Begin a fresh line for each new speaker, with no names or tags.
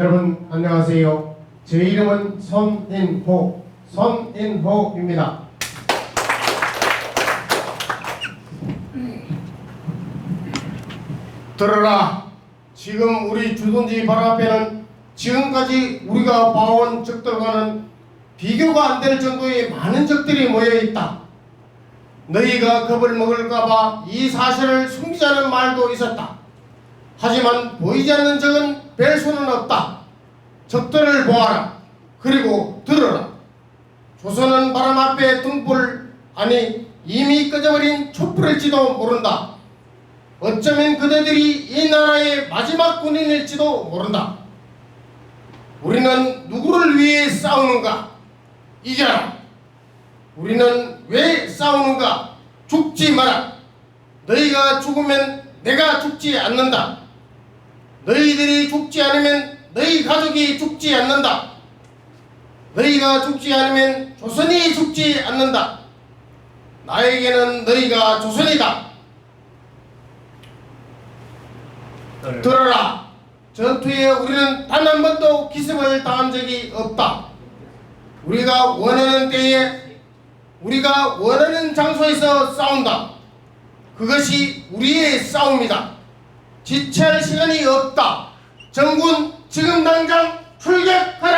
여러분 안녕하세요. 제 이름은 선인호, 선인호입니다. 들어라. 지금 우리 주둔지 바로 앞에는 지금까지 우리가 봐온 적들과는 비교가 안 될 정도의 많은 적들이 모여 있다. 너희가 겁을 먹을까봐 이 사실을 숨기자는 말도 있었다. 하지만 보이지 않는 적은 없다. 적들을 보아라. 그리고 들어라. 조선은 바람 앞에 등불 아니 이미 꺼져버린 촛불일지도 모른다. 어쩌면 그대들이 이 나라의 마지막 군인일지도 모른다. 우리는 누구를 위해 싸우는가? 이겨라. 우리는 왜 싸우는가? 죽지 마라. 너희가 죽으면 내가 죽지 않는다. 너희들이 죽지 않으면 너희 가족이 죽지 않는다. 너희가 죽지 않으면 조선이 죽지 않는다. 나에게는 너희가 조선이다. 들어라. 전투에 우리는 단 한 번도 기습을 당한 적이 없다. 우리가 원하는 때에 우리가 원하는 장소에서 싸운다. 그것이 우리의 싸움이다. 지체할 시간이 없다. 정군 지금 당장 출격하라.